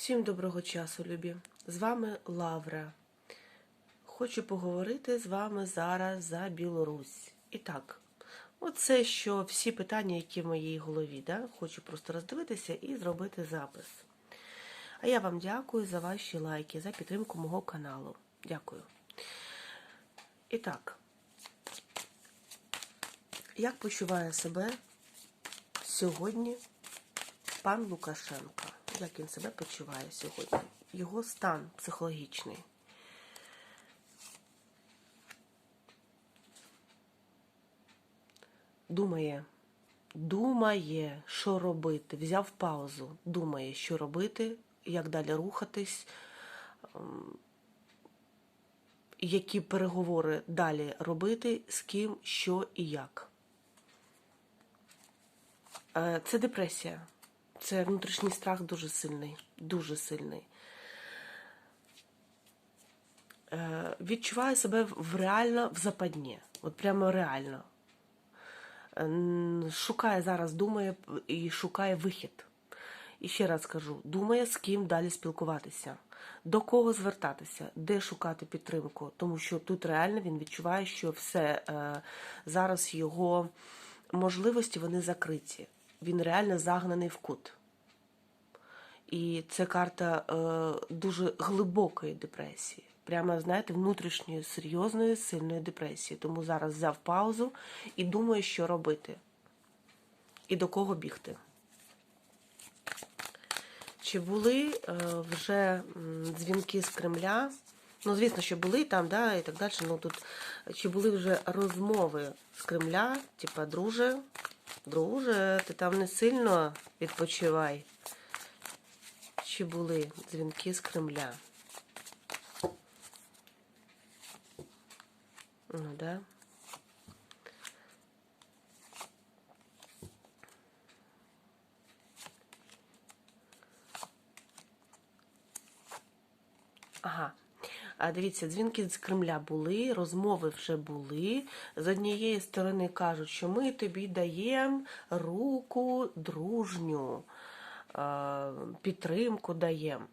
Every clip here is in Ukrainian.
Всім доброго часу, любі! З вами Лавра. Хочу поговорити з вами зараз за Білорусь. І так, оце що всі питання, які в моїй голові, да? хочу просто роздивитися і зробити запис. А я вам дякую за ваші лайки, за підтримку мого каналу. Дякую. І так, як почуває себе сьогодні пан Лукашенко? Як він себе почуває сьогодні? Його стан психологічний. Думає, думає, що робити. Взяв паузу, думає, що робити, як далі рухатись, ем, які переговори далі робити, з ким, що і як. Е, Це депресія. Це внутрішній страх дуже сильний, дуже сильний. Е, Відчуває себе в реально в западні. От прямо реально. Е, Шукає зараз, думає і шукає вихід. І ще раз кажу: думає, з ким далі спілкуватися, до кого звертатися, де шукати підтримку. Тому що тут реально він відчуває, що все е, зараз його можливості вони закриті. Він реально загнаний в кут. І це карта е, дуже глибокої депресії. Прямо, знаєте, внутрішньої, серйозної, сильної депресії. Тому зараз взяв паузу і думає, що робити. І до кого бігти. Чи були е, вже дзвінки з Кремля? Ну, звісно, що були там, да, і так далі. Ну тут чи були вже розмови з Кремля, типа, друже, друже, ти там не сильно відпочивай. Чи були дзвінки з Кремля? Ну, да. Ага. Дивіться, дзвінки з Кремля були, розмови вже були. З однієї сторони кажуть, що ми тобі даємо руку дружню, підтримку даємо.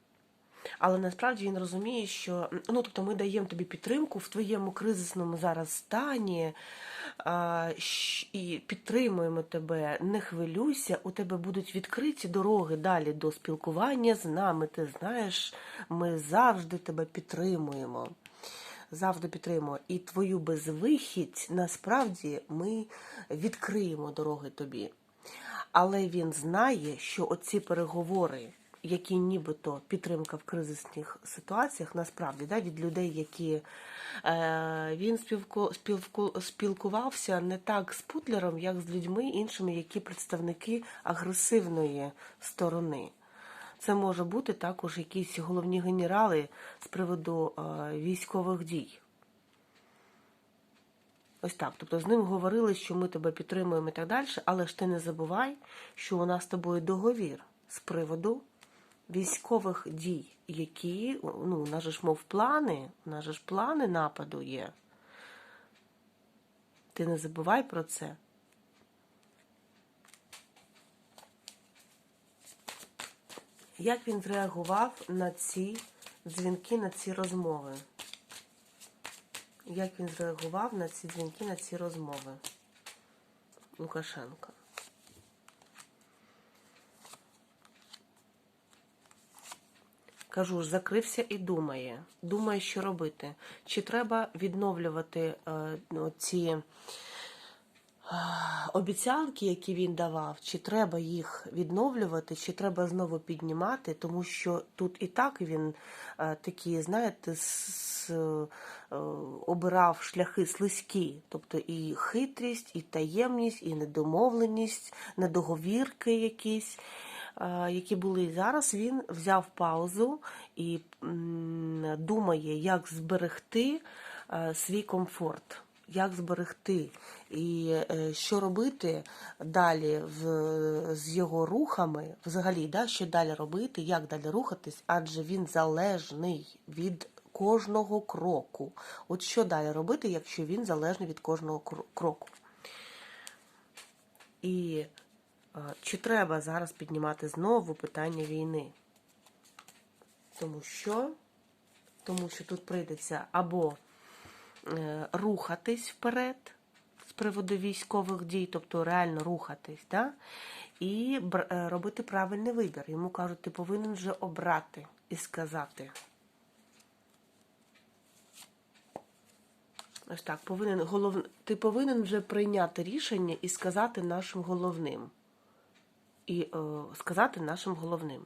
Але насправді він розуміє, що ну тобто ми даємо тобі підтримку в твоєму кризисному зараз стані а, і підтримуємо тебе, не хвилюйся, у тебе будуть відкриті дороги далі до спілкування з нами. Ти знаєш, ми завжди тебе підтримуємо. Завжди підтримуємо. І твою безвихідь насправді ми відкриємо дороги тобі. Але він знає, що оці переговори, які нібито підтримка в кризисних ситуаціях, насправді да, від людей, які е, він спілку, спілку, спілкувався не так з Путлером, як з людьми іншими, які представники агресивної сторони. Це може бути також якісь головні генерали з приводу е, військових дій. Ось так. Тобто з ним говорили, що ми тебе підтримуємо і так далі, але ж ти не забувай, що у нас з тобою договір з приводу військових дій, які, ну, у нас же ж мов плани, у нас же ж плани нападу є. Ти не забувай про це. Як він зреагував на ці дзвінки, на ці розмови? Як він зреагував на ці дзвінки, на ці розмови Лукашенка? Кажу закрився і думає. Думає, що робити. Чи треба відновлювати е, ну, ці е, обіцянки, які він давав, чи треба їх відновлювати, чи треба знову піднімати, тому що тут і так він е, такі, знаєте, е, обирав шляхи слизькі, тобто і хитрість, і таємність, і недомовленість, недоговірки якісь. Е, Які були зараз, він взяв паузу і думає, як зберегти е, свій комфорт як зберегти і е, що робити далі в, з його рухами, взагалі, да, що далі робити, як далі рухатись, адже він залежний від кожного кроку. От що далі робити, якщо він залежний від кожного кроку? І чи треба зараз піднімати знову питання війни? Тому що, тому що тут прийдеться або е, рухатись вперед з приводу військових дій, тобто реально рухатись, да? і е, робити правильний вибір. Йому кажуть, ти повинен вже обрати і сказати. Ось так, повинен голов... ти повинен вже прийняти рішення і сказати нашим головним. І е, сказати нашим головним.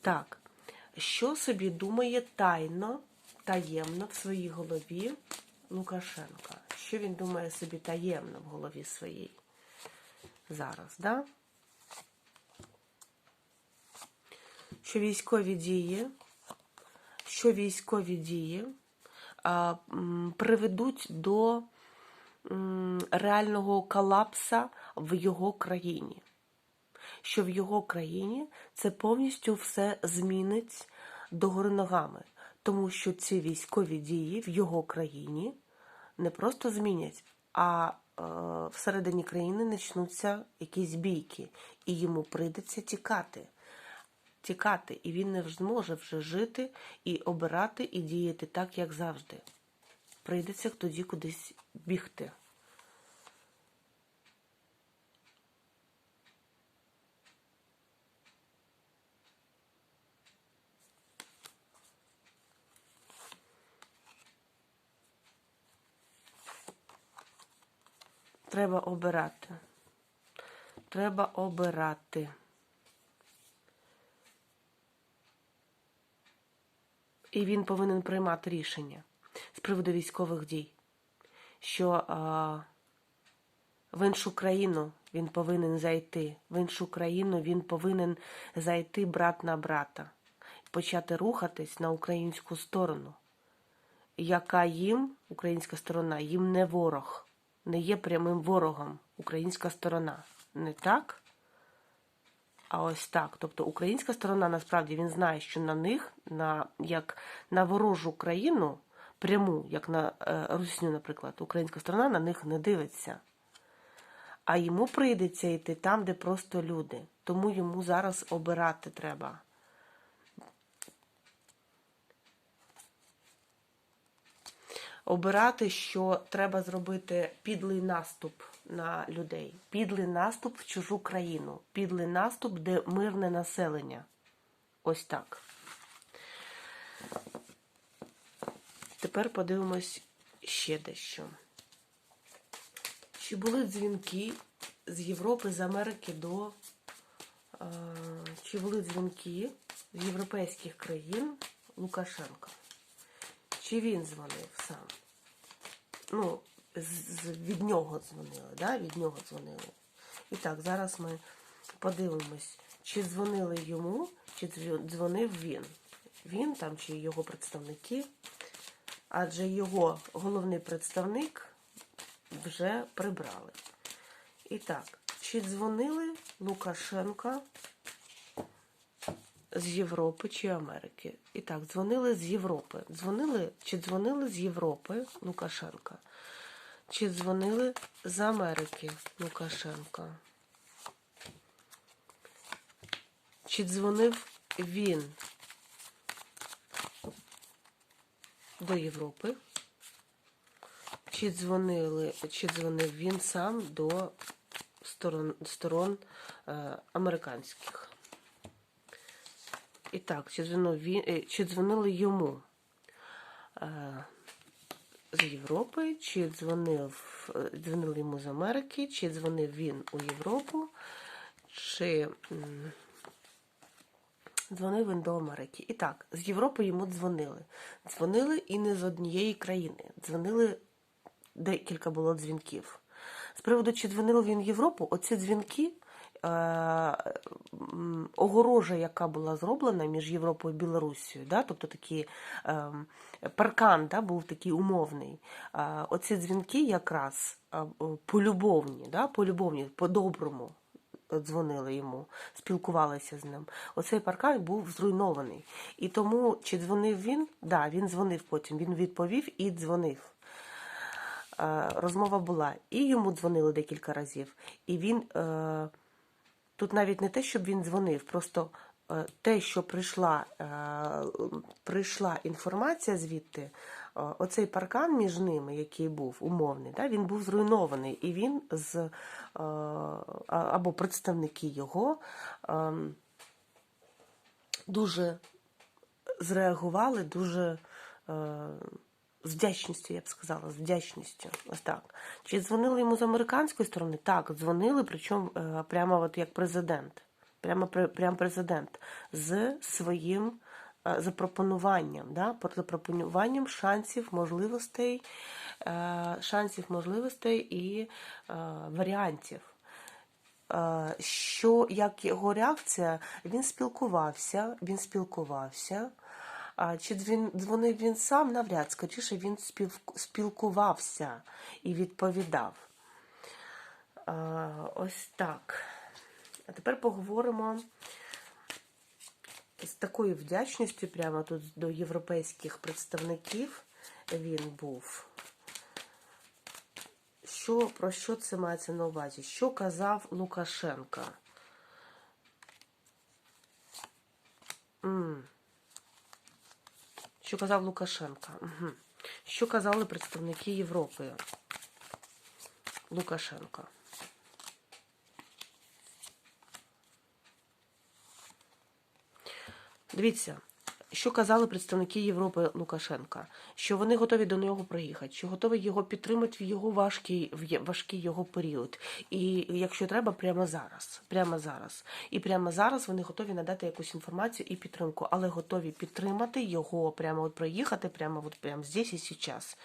Так, що собі думає тайно, таємно в своїй голові Лукашенка? Що він думає собі таємно в голові своїй? Зараз, да? Що військові дії, що військові дії а, м, приведуть до м, реального колапса в його країні. Що в його країні це повністю все змінить догори ногами, тому що ці військові дії в його країні не просто змінять, а е, всередині країни почнуться якісь бійки, і йому прийдеться тікати. Тікати, і він не зможе вже жити і обирати, і діяти так, як завжди. Прийдеться тоді кудись бігти. Треба обирати. Треба обирати. І він повинен приймати рішення з приводу військових дій, що а, в іншу країну він повинен зайти, в іншу країну він повинен зайти брат на брата, почати рухатись на українську сторону, яка їм, українська сторона, їм не ворог, не є прямим ворогом українська сторона. Не так? А ось так. Тобто українська сторона насправді він знає, що на них, на, як на ворожу країну, пряму, як на е, Русню, наприклад, українська сторона на них не дивиться. А йому прийдеться йти там, де просто люди. Тому йому зараз обирати треба. Обирати, що треба зробити підлий наступ на людей, підлий наступ в чужу країну, підлий наступ, де мирне населення. Ось так. Тепер подивимось ще дещо. Чи були дзвінки з Європи, з Америки до. е, Чи були дзвінки з європейських країн Лукашенка? Чи він дзвонив сам? Ну, від нього дзвонили, да? від нього дзвонили. І так, зараз ми подивимось, чи дзвонили йому, чи дзвонив він. Він там, чи його представники. Адже його головний представник вже прибрали. І так, чи дзвонили Лукашенка з Європи чи Америки? І так, дзвонили з Європи. Дзвонили, чи дзвонили з Європи Лукашенка? Чи дзвонили з Америки Лукашенка? Чи дзвонив він до Європи? Чи дзвонили, чи дзвонив він сам до сторон, сторон е, американських? І так, чи, дзвонив він, е, чи дзвонили йому е, з Європи, чи дзвонив, е, дзвонили йому з Америки, чи дзвонив він у Європу, чи дзвонив він до Америки. І так, з Європи йому дзвонили. Дзвонили і не з однієї країни. Дзвонили декілька було дзвінків. З приводу, чи дзвонив він в Європу, оці дзвінки, огорожа, яка була зроблена між Європою і Білорусією, да? тобто такий е, паркан да, був такий умовний. Е, оці дзвінки якраз е, полюбовні, да? полюбовні, по-доброму дзвонили йому, спілкувалися з ним. Оцей паркан був зруйнований. І тому, чи дзвонив він? Да, він дзвонив потім. Він відповів і дзвонив. Е, Розмова була. І йому дзвонили декілька разів. І він е, тут навіть не те, щоб він дзвонив, просто е, те, що прийшла, е, прийшла інформація звідти, е, оцей паркан між ними, який був умовний, да, він був зруйнований, і він з або представники його дуже зреагували дуже з вдячністю, я б сказала, з вдячністю. Ось так. Чи дзвонили йому з американської сторони? Так, дзвонили, причому е, прямо от як президент. Прямо, прямо президент з своїм е, запропонуванням, да? запропонуванням шансів, можливостей, е, шансів, можливостей і варіантів. Що як його реакція, він спілкувався, він спілкувався. Чи дзвонив він сам навряд, скоріше він спілкувався і відповідав. Ось так. А тепер поговоримо з такою вдячністю прямо тут до європейських представників він був. Що, про що це мається на увазі? Що казав Лукашенка? М. Що казав Лукашенка? Угу. Що казали представники Європи? Лукашенка. Дивіться, що казали представники Європи Лукашенка, що вони готові до нього приїхати, що готові його підтримати в його важкий, в важкий його період. І якщо треба, прямо зараз. Прямо зараз. І прямо зараз вони готові надати якусь інформацію і підтримку, але готові підтримати його, прямо от приїхати, прямо от прямо здесь і зараз.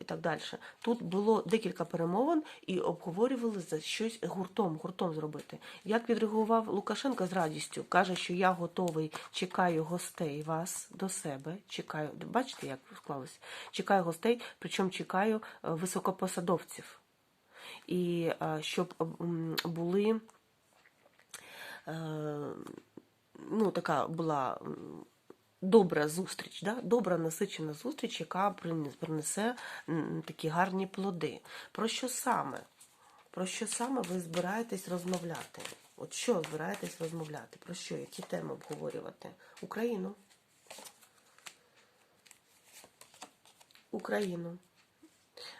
І так далі. Тут було декілька перемовин і обговорювали за щось гуртом, гуртом зробити. Як відреагував Лукашенко з радістю? Каже, що я готовий, чекаю гостей вас до себе. Чекаю, бачите, як склалось? Чекаю гостей, причому чекаю е, високопосадовців. І е, щоб були. е, Ну, така була добра зустріч, да? добра насичена зустріч, яка принесе такі гарні плоди. Про що саме? Про що саме ви збираєтесь розмовляти? От що збираєтесь розмовляти? Про що? Які теми обговорювати? Україну. Україну.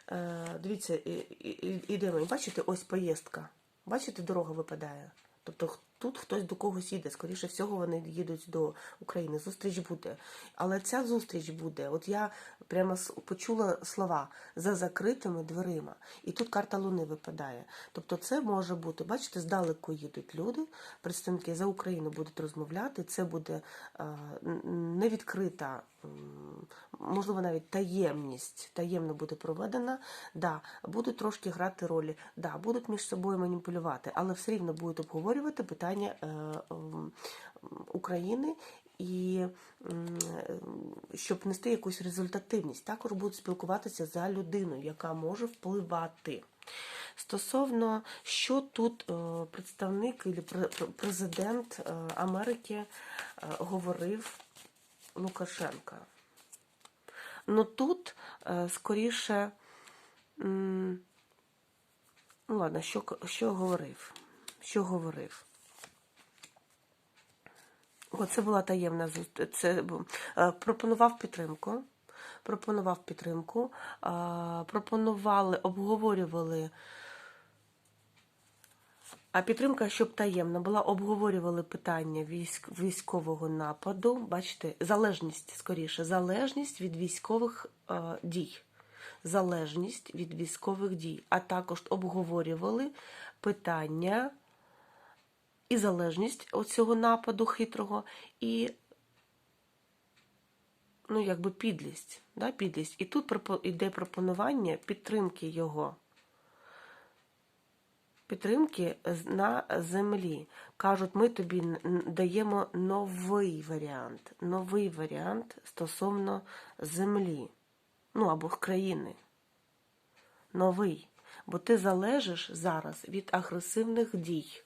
Е, дивіться, і- і- і-. І Бачите, ось поїздка. Бачите, дорога випадає. Тобто тут хтось до когось їде. Скоріше всього, вони їдуть до України. Зустріч буде. Але ця зустріч буде. От я прямо почула слова за закритими дверима. І тут карта Луни випадає. Тобто, це може бути, бачите, здалеку їдуть люди, представники за Україну будуть розмовляти. Це буде невідкрита, можливо, навіть таємність, таємно буде проведена. Да, будуть трошки грати ролі, да, будуть між собою маніпулювати, але все рівно будуть обговорювати питання е, м, України. І щоб нести якусь результативність, також будуть спілкуватися за людиною, яка може впливати. Стосовно, що тут е, представник і президент е, Америки говорив Лукашенка. Ну тут е, скоріше, ну ладно, що, що говорив? Що говорив? О, це була таємна. Це е, пропонував підтримку. Пропонував підтримку. Пропонували, обговорювали. А підтримка, щоб таємна була, обговорювали питання військ, військового нападу. Бачите, залежність скоріше, залежність від військових е, дій. Залежність від військових дій. А також обговорювали питання і залежність від цього нападу хитрого, і ну, якби підлість. Да, підлість. І тут йде пропонування підтримки його. Підтримки на землі. Кажуть, ми тобі даємо новий варіант. Новий варіант стосовно землі. Ну або країни. Новий. Бо ти залежиш зараз від агресивних дій.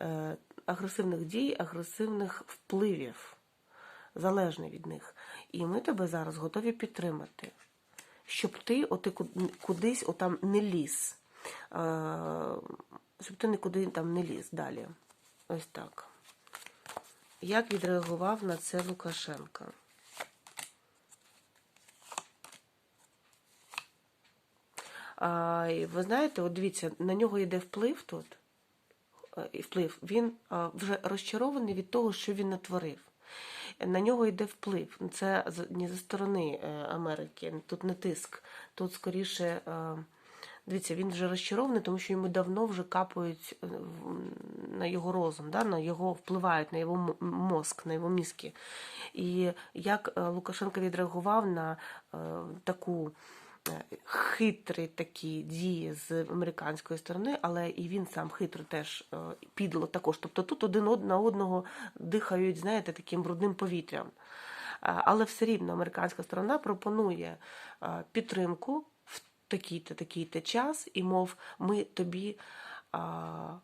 Е, агресивних дій, агресивних впливів, залежний від них. І ми тебе зараз готові підтримати, щоб ти оти кудись отам не ліз. Е, щоб ти нікуди там не ліз далі. Ось так. Як відреагував на це Лукашенко? А, ви знаєте, от дивіться, на нього йде вплив тут. е, Вплив. Він а, вже розчарований від того, що він натворив. На нього йде вплив. Це не зі сторони е, Америки, тут не тиск. Тут скоріше, е, дивіться, він вже розчарований, тому що йому давно вже капають е, на його розум, да? на його впливають на його мозк, на його мізки. І як е, Лукашенко відреагував на е, таку хитрі такі дії з американської сторони, але і він сам хитро теж підло також. Тобто тут один на одного дихають, знаєте, таким брудним повітрям. Але все рівно американська сторона пропонує підтримку такий-то такий-то час, і мов ми тобі. а,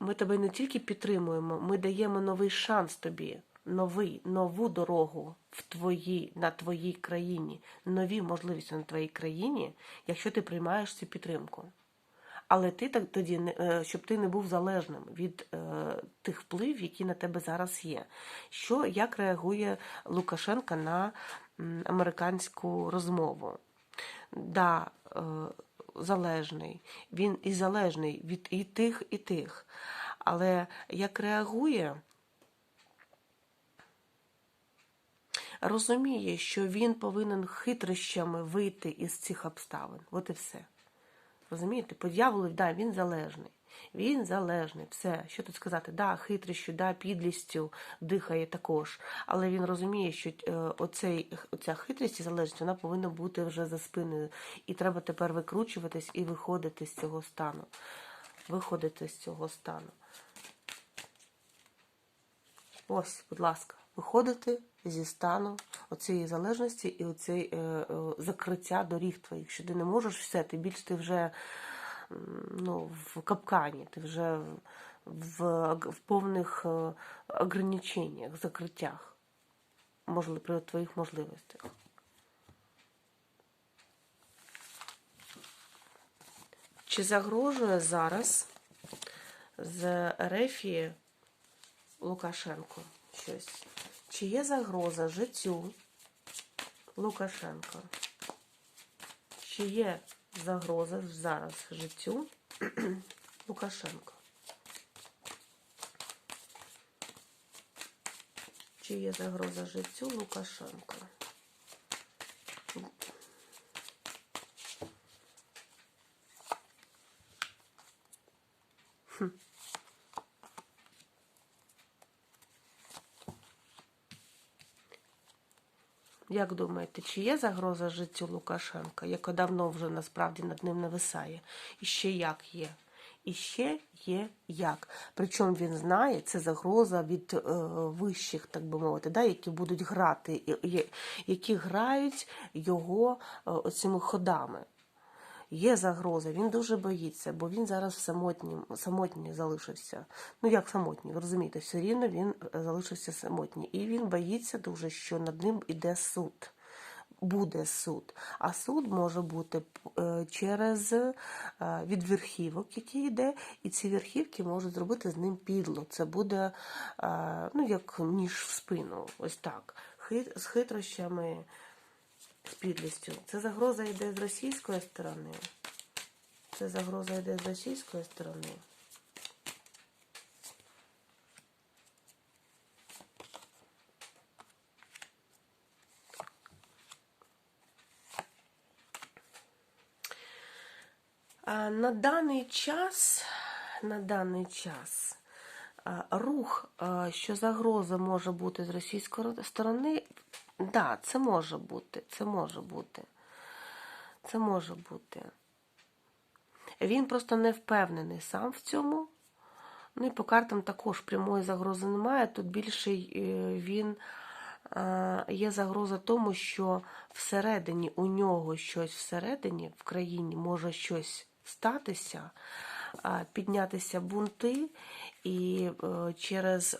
Ми тебе не тільки підтримуємо, ми даємо новий шанс тобі, новий, нову дорогу в твоїй, на твоїй країні, нові можливості на твоїй країні, якщо ти приймаєш цю підтримку. Але ти так тоді е, щоб ти не був залежним від е, тих впливів, які на тебе зараз є. Що як реагує Лукашенка на американську розмову? Да, е, залежний. Він і залежний від і тих, і тих. Але як реагує, розуміє, що він повинен хитрощами вийти із цих обставин. От і все. Розумієте, по дьяволу, да, він залежний. Він залежний, все. Що тут сказати? Да, хитрістю, да, підлістю дихає також. Але він розуміє, що е, оцей, оця хитрість і залежність вона повинна бути вже за спиною. І треба тепер викручуватись і виходити з цього стану. Виходити з цього стану. Ось, будь ласка, виходити зі стану оцієї залежності і оцей е, е, закриття доріг твоїх, що ти не можеш все, ти більш ти вже ну, в капкані, ти вже в, в повних е, ограниченнях, закриттях, можливо, при твоїх можливостях. Чи загрожує зараз з Рефії Лукашенко щось? Чи є загроза життю Лукашенка? Чи є загроза зараз життю Лукашенка? Чи є загроза життю Лукашенка? Як думаєте, чи є загроза життю Лукашенка, яка давно вже насправді над ним нависає? І ще як є? І ще є як. Причому він знає, це загроза від е, вищих, так би мовити, да, які будуть грати, які грають його е, цими ходами. Є загроза, він дуже боїться, бо він зараз самотній, самотній залишився. Ну як самотній, ви розумієте, все рівно він е, залишився самотній. І він боїться дуже, що над ним іде суд. Буде суд. А суд може бути е, через е, від верхівок, який йде, і ці верхівки можуть зробити з ним підло. Це буде ну, як ніж в спину. Ось так. З хитрощами з підлістю. Це загроза йде з російської сторони. Це загроза йде з російської сторони. На даний час, на даний час рух, що загроза може бути з російської сторони, да, це може бути, це може бути. Це може бути. Він просто не впевнений сам в цьому. Ну і по картам також прямої загрози немає. Тут більше е, він е, є загроза тому, що всередині у нього щось всередині в країні може щось статися, е, піднятися бунти, і через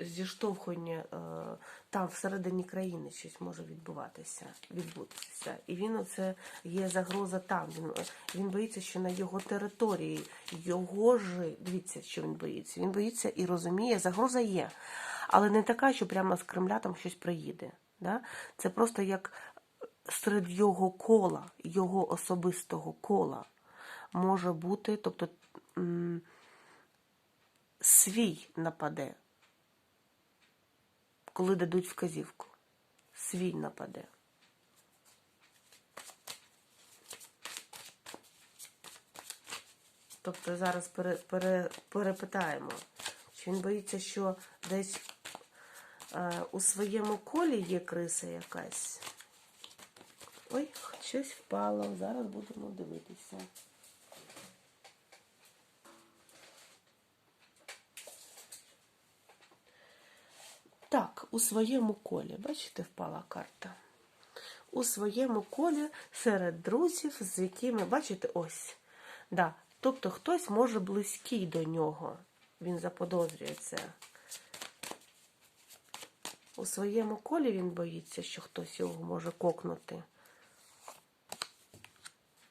зіштовхування е, там всередині країни щось може відбуватися, відбутися. І він оце є загроза там. Він, він боїться, що на його території його ж дивіться, що він боїться. Він боїться і розуміє, загроза є, але не така, що прямо з Кремля там щось приїде. Да? Це просто як серед його кола, його особистого кола може бути, тобто свій нападе, коли дадуть вказівку. Свій нападе. Тобто зараз пере, пере, перепитаємо, чи він боїться, що десь е, у своєму колі є криса якась. Ой, щось впало. Зараз будемо дивитися. Так, у своєму колі, бачите, впала карта. У своєму колі серед друзів, з якими, бачите, ось. Да. Тобто хтось може близький до нього. Він заподозрює це. У своєму колі він боїться, що хтось його може кокнути.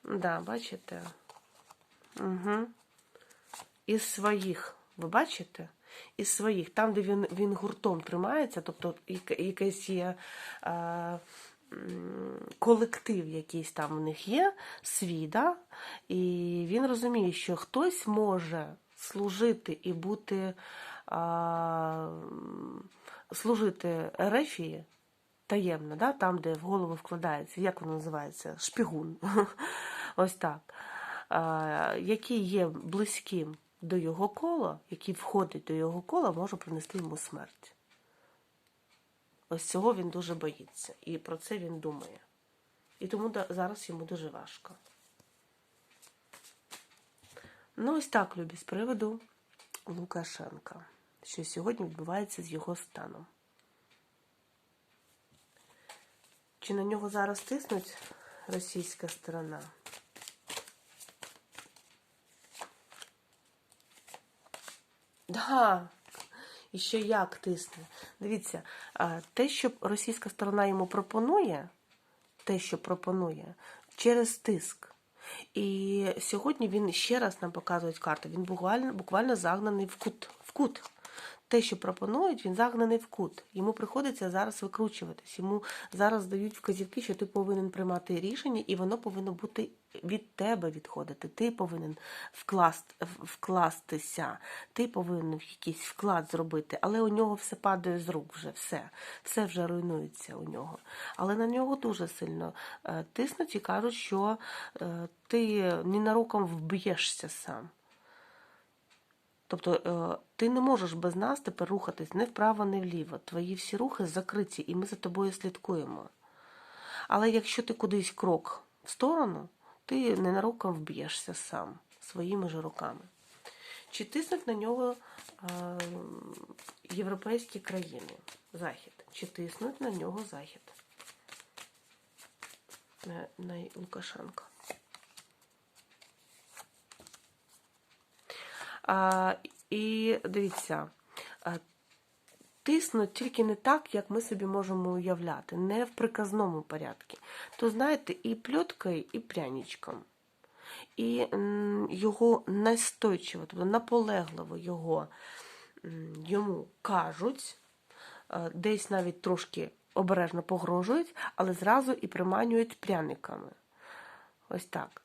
Да, бачите? Угу. Із своїх, ви бачите? Із своїх, там, де він він гуртом тримається, тобто якийсь є е, колектив, якийсь там в них є, свій, да? і він розуміє, що хтось може служити і бути а, служити Ерефії таємно, да? там, де в голову вкладається, як воно називається? Шпігун. Ось так. А, який є близьким до його кола, який входить до його кола, може принести йому смерть. Ось цього він дуже боїться. І про це він думає. І тому зараз йому дуже важко. Ну, ось так, любі, з приводу Лукашенка, що сьогодні відбувається з його станом. Чи на нього зараз тиснуть російська сторона? Да. І ще як тисне. Дивіться, те, що російська сторона йому пропонує, те, що пропонує, через тиск. І сьогодні він ще раз нам показують карти. Він буквально, буквально загнаний в кут. В кут. Те, що пропонують, він загнаний в кут. Йому приходиться зараз викручуватись. Йому зараз дають вказівки, що ти повинен приймати рішення, і воно повинно бути від тебе відходити. Ти повинен вкласт, вкластися, ти повинен якийсь вклад зробити, але у нього все падає з рук вже, все. Все вже руйнується у нього. Але на нього дуже сильно е, тиснуть і кажуть, що е, ти ненароком вб'єшся сам. Тобто е, ти не можеш без нас тепер рухатись не вправо, не вліво. Твої всі рухи закриті, і ми за тобою слідкуємо. Але якщо ти кудись крок в сторону, ти ненароком вб'єшся сам своїми ж руками. Чи тиснуть на нього е, європейські країни, Захід? Чи тиснуть на нього Захід? На, на Лукашенка. І дивіться, тиснуть тільки не так, як ми собі можемо уявляти, не в приказному порядку. То знаєте, і пльоткою, і пряничком. І його настойчиво, тобто наполегливо його йому кажуть, десь навіть трошки обережно погрожують, але зразу і приманюють пряниками. Ось так.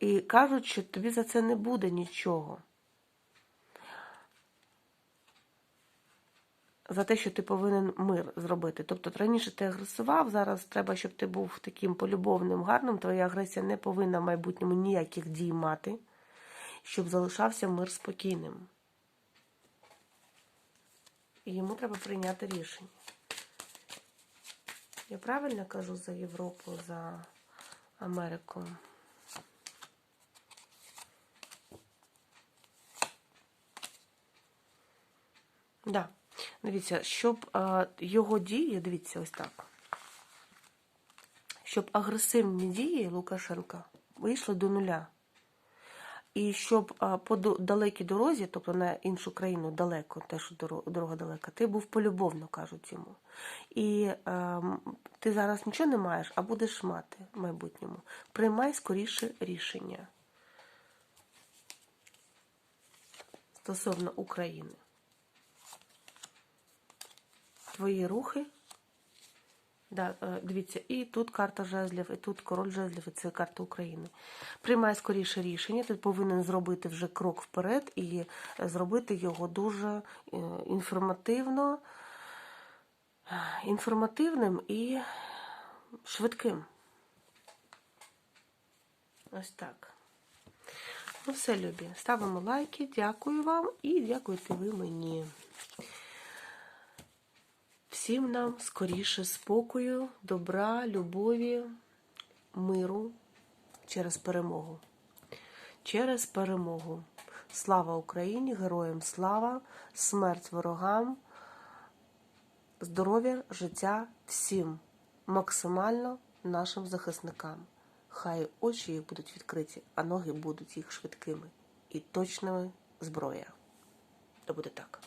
І кажуть, що тобі за це не буде нічого. За те, що ти повинен мир зробити. Тобто раніше ти агресував, зараз треба, щоб ти був таким полюбовним, гарним. Твоя агресія не повинна в майбутньому ніяких дій мати, щоб залишався мир спокійним. І йому треба прийняти рішення. Я правильно кажу за Європу, за Америку? Да. Дивіться, щоб е, його дії, дивіться, ось так. Щоб агресивні дії Лукашенка вийшли до нуля. І щоб а, по далекій дорозі, тобто на іншу країну далеко, теж доро- дорога далека, ти був полюбовно, кажуть йому. І ем, ти зараз нічого не маєш, а будеш мати в майбутньому. Приймай скоріше рішення стосовно України. Твої рухи. Да, е, дивіться, і тут карта жезлів, і тут король жезлів, і це карта України. Приймай скоріше рішення. Ти повинен зробити вже крок вперед і е, зробити його дуже е, інформативно, інформативним і швидким. Ось так. Ну все, любі. Ставимо лайки. Дякую вам і дякуйте ви мені. Всім нам скоріше спокою, добра, любові, миру через перемогу. Через перемогу. Слава Україні, героям слава, смерть ворогам, здоров'я, життя всім, максимально нашим захисникам. Хай очі їх будуть відкриті, а ноги будуть їх швидкими і точними зброя. То буде так.